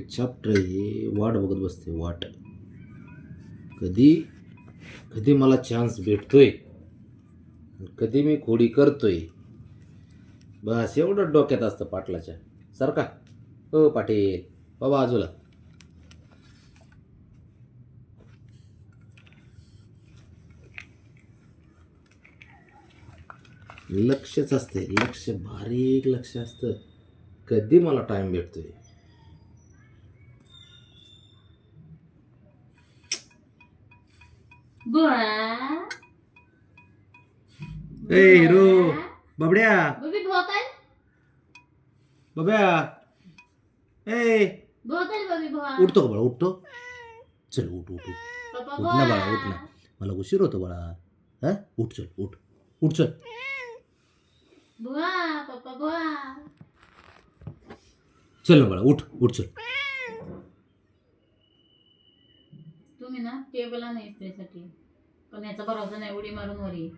एक चॅप्टर आहे वाट बघत बसते वाट. कधी कधी मला चान्स भेटतोय कधी मी खोडी करतोय. बस एवढं डोक्यात असतं पाटलाच्या. सारखा हो पाटील. बाबा बाजूला लक्षच असते लक्ष बारीक लक्ष असतं. कधी मला टाईम भेटतोय? ए हिरो बाबड्या। बाब्या ए। उठतो का बाळा? उठतो. चल उठ उठ उठ. ना बाळा उठ ना. मला उशीर होतो बाळा. हा? उठ चल उठ. उठ चल. चल ना बाळा उठ उठ चल. तुम्ही ना टेबल नाही इस्त्रीसाठी. पण याचा भरोसा नाही उडी मारून वरी.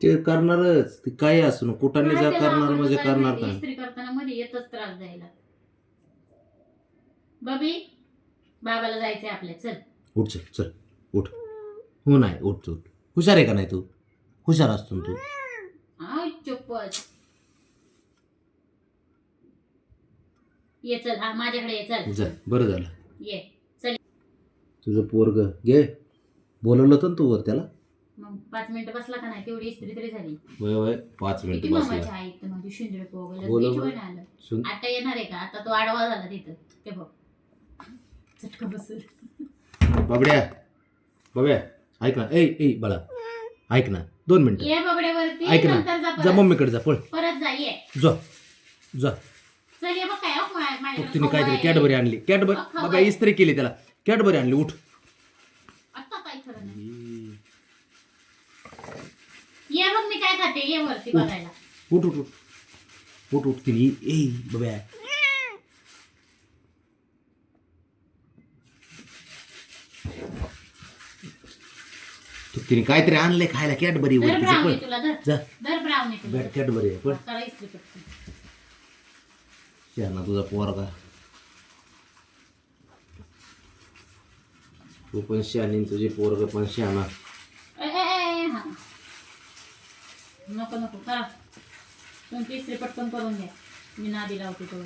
ते करणारच ते काय असू ना कुठाने जा करणार म्हणजे करणार काय? इस्त्री करताना मध्ये येतच त्रास द्यायला. बबी बाबाला जायचंय आपल्या चल. उठ चल चल उठ. हो नाही उठ उठ. हुशार आहे का नाही तू? हुशार असतो ना तू. आय ये चल हा माझ्याकडे ये चल. जा बरं झालं. ये. तुझं पोरग. घे. बोलवलं होतं ना तू वर त्याला? मग पाच मिनिटं बसला का नाही? तेवढी इस्त्री तरी झाली. वय वय. पाच किती मिनिट मामाची बसला. आई तर माझी? शिंदळे पोगल बोला बरं. आलं. सुन आता येणार आहे का? आता तो आडवा झाला तिथं. ते बघ. चटका बाबड्या. बाब्या ऐक ना. ए ए बाळा. ऐक ना. दोन मिनिटं. ये बाबड्यावरती ऐक ना. नंतर जा जा परत. मम्मीकडे जा. पळ. परत जा. ये. जा. जा. चल ये बघ काय हो, मा- माझ्याकडे तिने खाऊ काहीतरी आहे. कॅडबरी आणली. कॅडबरी? बाबा. इस्त्री केली त्याला. कॅडबरी आणली उठ. आता काय खरं नाही. ये बघ मी काय खाते ये वरती बघायला. उठ उठ उठ. उठ उठ तिने. ए बाब्या तू तिने काहीतरी आणले खायला कॅडबरी दर वर तिचं ब्राउनी पळ तुला धर जा. कॅडबरी आहे पण इस्त्री. शहाणा तुझा पोरगा. तू पण शहाणी आणि तुझी पोरग पण शहाणा हा. नको नको करा. तुमची इस्त्री पटकन करून घ्या. मी नादी लावते तो.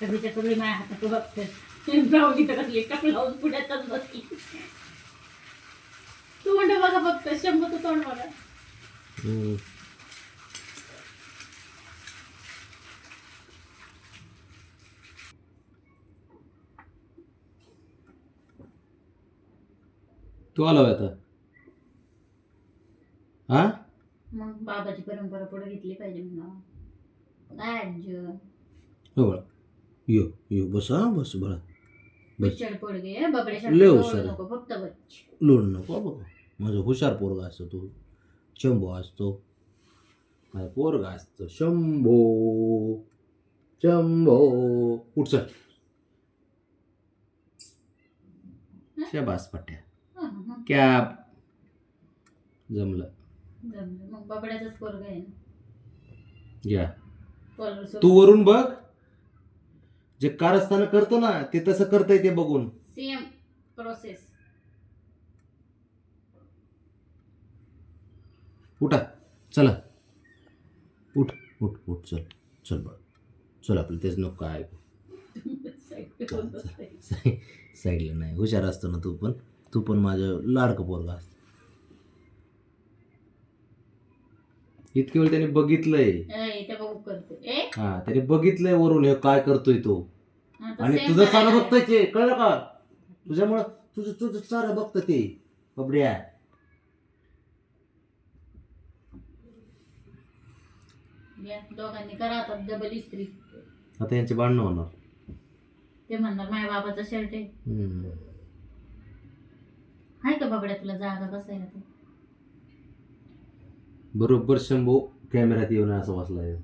सगळीच्या सगळी माझ्या हातात बघते ब्राउनी तर कसली टक लावून पुढ्यातच बसली तू म्हणतो बघा फक्त शंभर तोंड बघा. तू आला होय आता? हा? मग बाबाची परंपरा पुढे घेतली पाहिजे म्हणा. काय आज्य हो बाळा. यो यो बस हा बस बाळा. बस. बिचड पडगे बबड्या लय हुशार आहे. नको फक्त बच्च. लोड नको बाबा. माझं हुशार पोरगा असतो तू. शंभो असतो. माझा पोरगा असतो शंभो. शंभो. उठ चल. शाबास पट्ट्या. कॅप. जमलं. जमलं. मग बबड्याचाच पोरग आहे ना? घ्या. कॉलर. तू वरून बघ. जे कारस्थान करतो ना ते तसं करतंय ते बघून. Same process. उठा. चला. उठ उठ उठ. चल चल बघ. चल आपलं तेच नको काय. साईडला नाही. हुशार असतो ना तू पण. तू पण माझं लाडकं पोरगा असतो इतके वेळ त्याने बघितलंय. हा त्याने बघितलंय वरून हे काय करतोय तो. आणि तुझं सारं. बघतंय ते कळलं का? तुझ्यामुळं तुझं तुझं सारं बघतं ते बबड्या. या, दोघांनी करा आता डबल इस्त्री. आता यांचे भांडणं होणार. ते म्हणणार माझ्या बाबाचा शर्ट आहे. हाय का बबड्या तुला जागा बसायला ते? बरोबर शंभू कॅमेऱ्यात येऊन असं बसलाय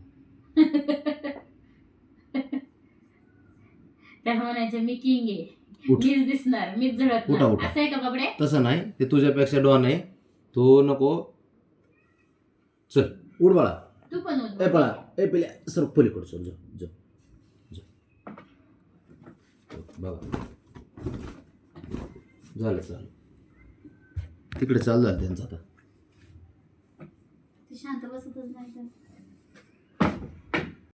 त्याला म्हणायचं मी किंग आहे. उठ. मीच दिसणार मीच झळकणार. उठा. असं आहे का बबड्या? तसं नाही. ते तुझ्यापेक्षा डॉन आहे. तो नको. चल उठ बाळा. तू पण ए बाळा. ए पिल्या सर पलीकडे चल जा जा बघा. झालं चालू तिकडे चालू झालं त्यांचं आता. शांत बसतच नाही तर.